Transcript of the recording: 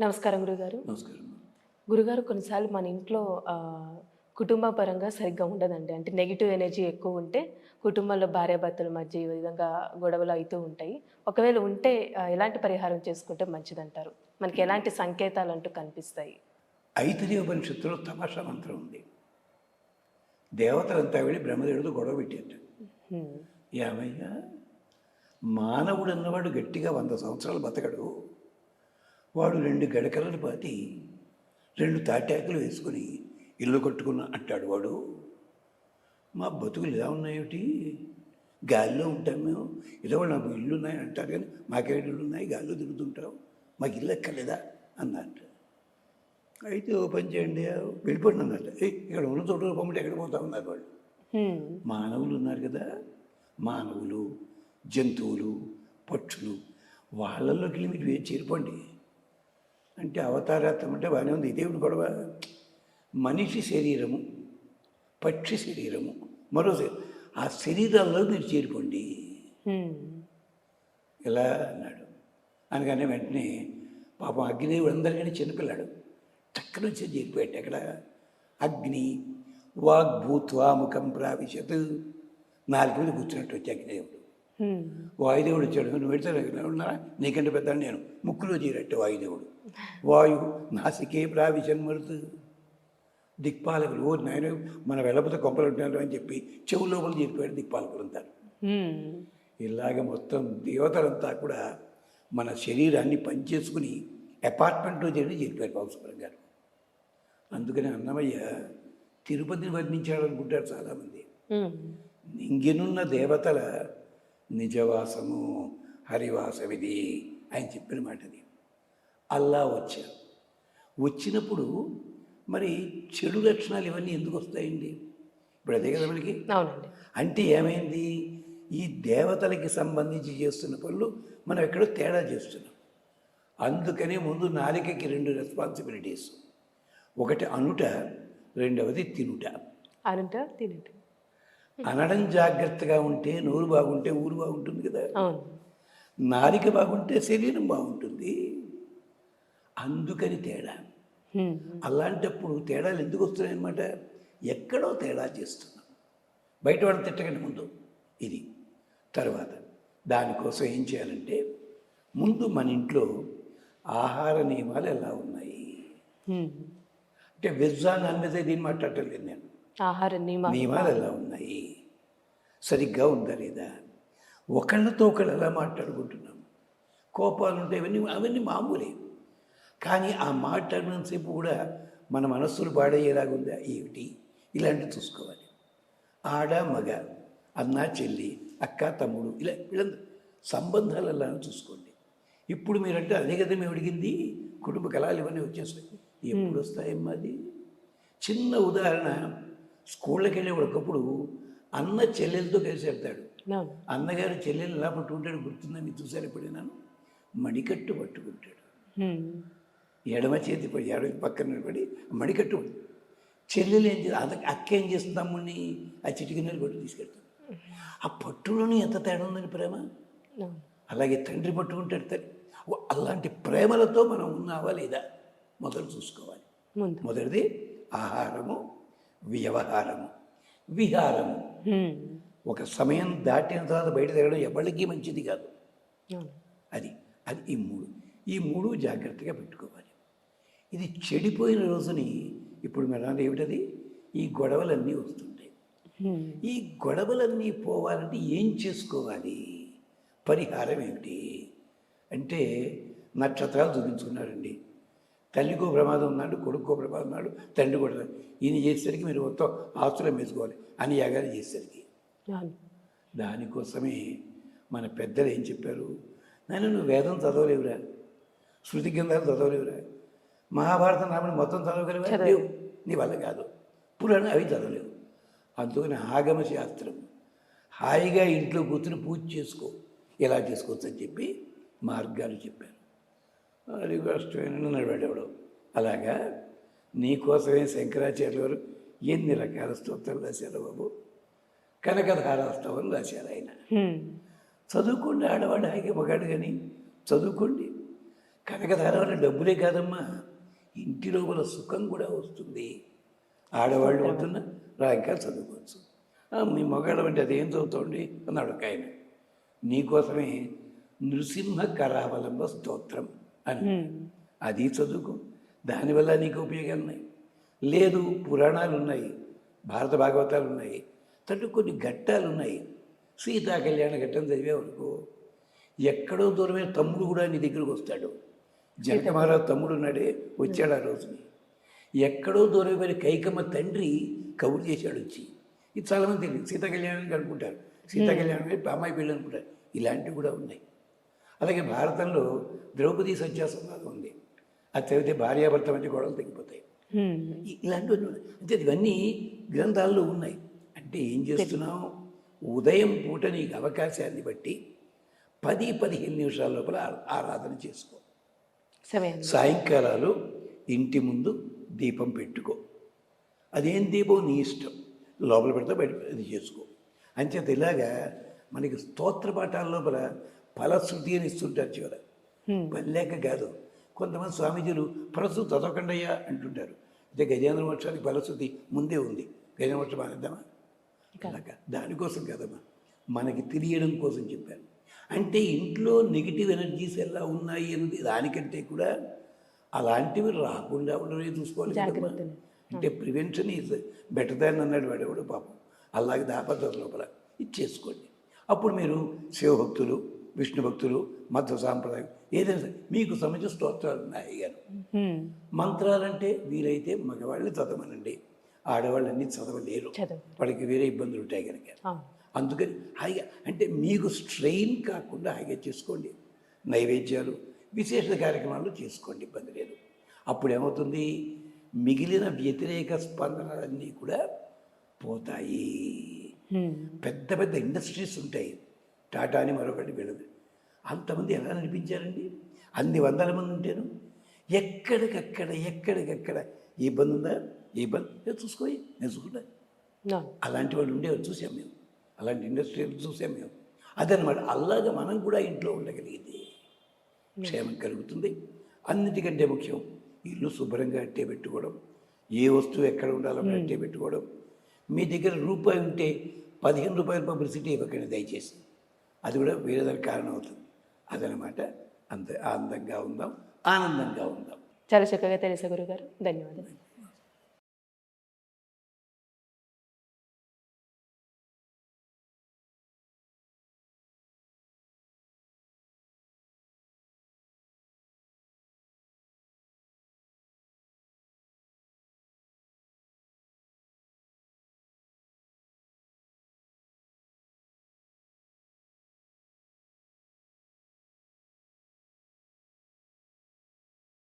నమస్కారం గురుగారు. నమస్కారం. గురుగారు కొన్నిసార్లు మన ఇంట్లో కుటుంబ పరంగా సరిగ్గా ఉండదండి. అంటే నెగిటివ్ ఎనర్జీ ఎక్కువ ఉంటే కుటుంబంలో భార్యాభర్తల మధ్య ఈ విధంగా గొడవలు అవుతూ ఉంటాయి. ఒకవేళ ఉంటే ఎలాంటి పరిహారం చేసుకుంటే మంచిదంటారు? మనకి ఎలాంటి సంకేతాలు అంటూ కనిపిస్తాయి? ఐతరి ఉపనిషత్తులో తమాషా మంత్రం ఉంది. దేవతలంతా వెళ్ళి బ్రహ్మదేవుడితో గొడవ పెట్టారు. ఏమయ్యా? మానవుడు అన్నవాడు గట్టిగా వంద సంవత్సరాలు బతకడు. వాడు రెండు గడకలను పాతి రెండు తాటాకులు వేసుకుని ఇల్లు కట్టుకున్న అంటాడు వాడు. మా బతుకులు ఇలా ఉన్నాయేమిటి? గాలిలో ఉంటాం మేము. ఇలా నాకు ఇల్లు ఉన్నాయి అంటారు కానీ మాకే ఇల్లు ఉన్నాయి గాలిలో తిరుగుతుంటాం మాకు ఇల్లు ఎక్కలేదా? అన్నట్టు అయితే ఓ పని చేయండి వెళ్ళిపోండి అన్నట్టు "ఏయ్, ఇక్కడ ఉన్న చోట పొమ్మంటే ఎక్కడ పోతా ఉన్నారు వాళ్ళు. మానవులు ఉన్నారు కదా. మానవులు జంతువులు పక్షులు వాళ్ళల్లోకి వెళ్ళి మీరు చేరిపోండి అంటే అవతారాత్రం అంటే బాగానే ఉంది. ఇదేమిటి గొడవ మనిషి శరీరము పక్షి శరీరము మరో ఆ శరీరాల్లో మీరు చేరిపోండి హ్మ్. ఎలా అన్నాడు. అనగానే వెంటనే పాపం అగ్నిదేవుడు అందరికీ చిన్నపిల్లాడు టక్కన వచ్చి చేరిపోయాడు ఎక్కడ అగ్ని వాగ్భూత్వా ముఖం ప్రావిశత్. నాలుగు మీద కూర్చున్నట్టు వచ్చి అగ్నిదేవుడు. వాయుదేవుడు వచ్చాడు. నువ్వు పెడతాడు ఉన్నారా నీకంటే పెద్ద నేను. ముక్కులో చేరట్టు వాయుదేవుడు. వాయు నాసికే ప్రావిశన్ మరుతు. దిక్పాలకులు ఓ నాయన మన వెళ్ళబోతే కొంపలు ఉంటారు అని చెప్పి చెవు లోపల చేరిపోయాడు దిక్పాలకులు అంటారు హ్మ్. ఇలాగ మొత్తం దేవతలంతా కూడా మన శరీరాన్ని పనిచేసుకుని అపార్ట్మెంట్లో చేరి చెప్పారు పవసుబ్రం గారు. అందుకని అన్నమయ్య తిరుపతిని వర్ణించాడు అనుకుంటారు చాలామంది. ఇంకెనున్న దేవతల నిజవాసము హరివాసమిది ఆయన చెప్పిన మాట అది. అల్లా వచ్చారు వచ్చినప్పుడు మరి చెడు లక్షణాలు ఇవన్నీ ఎందుకు వస్తాయండి? ఇప్పుడు అదే కదా మనకి. అంటే ఏమైంది? ఈ దేవతలకి సంబంధించి చేస్తున్న పనులు మనం ఎక్కడో తేడా చేస్తున్నాం. అందుకనే ముందు నాలికకి రెండు రెస్పాన్సిబిలిటీస్ ఒకటి అనుట రెండవది తినుట. అనుట తినట. అనడం జాగ్రత్తగా ఉంటే నోరు బాగుంటే ఊరు బాగుంటుంది కదా. నాలిక బాగుంటే శరీరం బాగుంటుంది. అందుకని తేడా. అలాంటప్పుడు తేడాలు ఎందుకు వస్తున్నాయన్నమాట? ఎక్కడో తేడా చేస్తున్నాం. బయట వాళ్ళు తిట్టకండి ముందు. ఇది. తర్వాత దానికోసం ఏం చేయాలంటే ముందు మన ఇంట్లో ఆహార నియమాలు ఎలా ఉన్నాయి. అంటే వెజ్జా నాన్ వెజ్ దీన్ని మాట్లాడలేదు నేను. ఆహార నియమ నియమాలు ఎలా ఉన్నాయి? సరిగ్గా ఉందా లేదా? ఒకళ్ళతో ఒకళ్ళు ఎలా మాట్లాడుకుంటున్నాం కోపాలు ఉంటాయి ఇవన్నీ అవన్నీ మామూలే. కానీ ఆ మాట్లాడినంతసేపు కూడా మన మనస్సులు పాడయ్యేలాగా ఉందా? ఏమిటి? ఇలాంటివి చూసుకోవాలి. ఆడ మగ అన్న చెల్లి అక్క తమ్ముడు ఇలా వీళ్ళందరూ సంబంధాలు చూసుకోండి. ఇప్పుడు మీరంటే అదే కదా మేము అడిగింది. కుటుంబ కళాలు ఇవన్నీ వచ్చేస్తాయి. ఎప్పుడు వస్తాయమ్మా అది? చిన్న ఉదాహరణ స్కూళ్ళకి వెళ్ళే ఒకప్పుడు అన్న చెల్లెలతో కలిసి వెళ్తాడు. అన్నగారు చెల్లెలు ఎలా పట్టుకుంటాడు గుర్తుందని చూశారు ఎప్పుడైనా మడికట్టు పట్టుకుంటాడు. ఎడమ చేతి పడి ఎడమ పక్కన నిలబడి మడికట్టు. చెల్లెలు ఏం చేస్తుంది అద అక్క ఏం చేస్తుంది తమ్ముడిని ఆ చిటికి నీళ్ళు పట్టు తీసుకెళ్తాడు. ఆ పట్టులోని ఎంత తేడా ఉందని ప్రేమ? అలాగే తండ్రి పట్టుకుంటాడు తల్లి. ఓ, అలాంటి ప్రేమలతో మనం ఉన్నావా లేదా? మొదలు చూసుకోవాలి. ముందు. మొదటిది ఆహారము వ్యవహారము విహారము. ఒక సమయం దాటిన తర్వాత బయట తిరగడం ఎవరికి మంచిది కాదు. అది అది ఈ మూడు. ఈ మూడు జాగ్రత్తగా పెట్టుకోవాలి. ఇది చెడిపోయిన రోజుని ఇప్పుడు మన ఏమిటది? ఈ గొడవలన్నీ వస్తుంటాయి. ఈ గొడవలన్నీ పోవాలంటే ఏం చేసుకోవాలి? పరిహారం ఏమిటి? అంటే నక్షత్రాలు చూపించుకున్నారండి. తల్లికో ప్రమాదం ఉన్నాడు కొడుకో ప్రమాదం ఉన్నాడు తండ్రి కూడా. ఈయన చేసేసరికి మీరు మొత్తం ఆస్తులం వేసుకోవాలి అని యాగాలు చేసేసరికి. దానికోసమే మన పెద్దలు ఏం చెప్పారు? నాయన నువ్వు వేదం చదవలేవురా శృతి గ్రంథాలు చదవలేవురా మహాభారతం రామని మొత్తం చదవగలివా? లేవు. నీ వల్ల కాదు. పురాణం అవి చదవలేవు. అందుకని ఆగమ శాస్త్రం. హాయిగా ఇంట్లో కూర్చుని పూజ చేసుకో. ఎలా చేసుకోవచ్చు అని చెప్పి మార్గాలు చెప్పారు. అది కష్టమైన నడవాడేవాడు అలాగా? నీకోసమే శంకరాచార్య వారు ఎన్ని రకాల స్తోత్రాలు రాశారు బాబు. కనకధారాస్తవం రాశారు ఆయన. చదువుకోండి ఆడవాడు హాయిగా మగాడు కానీ చదువుకోండి. కనకధార వల్ల డబ్బులే కాదమ్మా. ఇంటి లోపల సుఖం కూడా వస్తుంది. ఆడవాళ్ళు వద్దున్న రా ఇంకా చదువుకోవచ్చు. "ఆ, మీ మగాళ్ళ అంటే అదేం చదువుతోండి అన్నాడు ఒక ఆయన. నీకోసమే నృసింహ కరావలంబ స్తోత్రం. అని. అది చదువుకో. దానివల్ల నీకు ఉపయోగాలు ఉన్నాయి. లేదు పురాణాలు ఉన్నాయి భారత భాగవతాలు ఉన్నాయి. తట్టు కొన్ని ఘట్టాలు ఉన్నాయి. సీతా కళ్యాణ ఘట్టం చదివేవనుకో ఎక్కడో దూరమైన తమ్ముడు కూడా నీ దగ్గరకు వస్తాడు. జనక మహారాజు తమ్ముడు ఉన్నాడే వచ్చాడు ఆ రోజుని ఎక్కడో దూరమైన కైకమ్మ తండ్రి కబురు చేశాడు వచ్చి. ఇది చాలామంది తెలియదు సీతా కళ్యాణానికి అనుకుంటారు. సీతా కళ్యాణం అమ్మాయి పెళ్ళి అనుకుంటారు. ఇలాంటివి కూడా ఉన్నాయి. అలాగే భారతంలో ద్రౌపది సత్యాసంవాదం ఉంది. అది చదివితే భార్యాభర్త మధ్య గొడవలు తగ్గిపోతాయి. హ్మ్. ఇ- ఇలాంటివన్నీ ఉన్నాయి. అంటే ఇవన్నీ గ్రంథాల్లో ఉన్నాయి. అంటే ఏం చేస్తున్నావు? ఉదయం పూట నీకు అవకాశాన్ని బట్టి పది పదిహేను నిమిషాల లోపల ఆరాధన చేసుకో. సాయంకాలాలు ఇంటి ముందు దీపం పెట్టుకో. అదేం దీపం? నీ ఇష్టం. లోపల పెడితే బయట అది చేసుకో. అంచేత ఇలాగా మనకి స్తోత్ర పాఠాల లోపల ఫలశ్రుతి అని ఇస్తుంటారు చివర హ్మ్. లేక కాదు. కొంతమంది స్వామీజీలు ఫలశ్రుతి చదవకండి అయ్యా అంటుంటారు. అయితే గజేంద్ర మోక్షానికి ఫలశ్రుతి ముందే ఉంది. గజేంద్ర మోక్షం మానేద్దామా? అలాగా. దానికోసం కదమ్మా. మనకి తెలియడం కోసం చెప్పాను అంటే ఇంట్లో నెగిటివ్ ఎనర్జీస్ ఎలా ఉన్నాయి అన్నది దానికంటే కూడా అలాంటివి రాకుండా ఉండడమే చూసుకోవాలి కదమ్మా. అంటే ప్రివెన్షన్ ఈజ్ బెటర్ దాన్ అన్నాడు వాడు ఎవడు పాపం. అలాగే దాపద్ధతి లోపల. ఇది చేసుకోండి. అప్పుడు మీరు శివభక్తులు విష్ణు భక్తులు మధ్య సాంప్రదాయం ఏదైనా సరే మీకు సంబంధించిన స్తోత్రాలు ఉన్నాయి హ్మ్. మంత్రాలంటే వీలైతే మగవాళ్ళు చదవనండి. ఆడవాళ్ళన్నీ చదవలేరు. చదువు వాళ్ళకి వేరే ఇబ్బందులు ఉంటాయి కనుక. అందుకని హాయిగా అంటే మీకు స్ట్రెయిన్ కాకుండా హాయిగా చేసుకోండి. నైవేద్యాలు విశేష కార్యక్రమాలు చేసుకోండి ఇబ్బంది లేదు. అప్పుడు ఏమవుతుంది? మిగిలిన వ్యతిరేక స్పందనలన్నీ కూడా పోతాయి. పెద్ద పెద్ద ఇండస్ట్రీస్ ఉంటాయి. టాటాని మరొకటి వెళ్ళదు అంతమంది ఎలా నడిపించారండి? అన్ని వందల మంది ఉంటారు ఎక్కడికక్కడ ఎక్కడికక్కడ ఇబ్బంది ఉందా? ఈ ఇబ్బంది ఏ చూసుకోయి నేను చూసుకుంటా. అలాంటి వాళ్ళు ఉండేవారు చూసాం మేము. అలాంటి ఇండస్ట్రీలు చూసాం మేము. అదనమాట అలాగా మనం కూడా ఇంట్లో ఉండగలిగితే క్షేమం కలుగుతుంది. అన్నిటికంటే ముఖ్యం ఇల్లు శుభ్రంగా అట్టే పెట్టుకోవడం ఏ వస్తువు ఎక్కడ ఉండాలో అట్టే పెట్టుకోవడం. మీ దగ్గర రూపాయి ఉంటే పదిహేను రూపాయల పబ్లిసిటీ ఇవ్వకండి దయచేసి. అది కూడా వేరేదానికి కారణం అవుతుంది అదనమాట. అంతే. ఆనందంగా ఉందాం. ఆనందంగా ఉందాం. చాలా చక్కగా తెలుసా గురుగారు. ధన్యవాదాలు.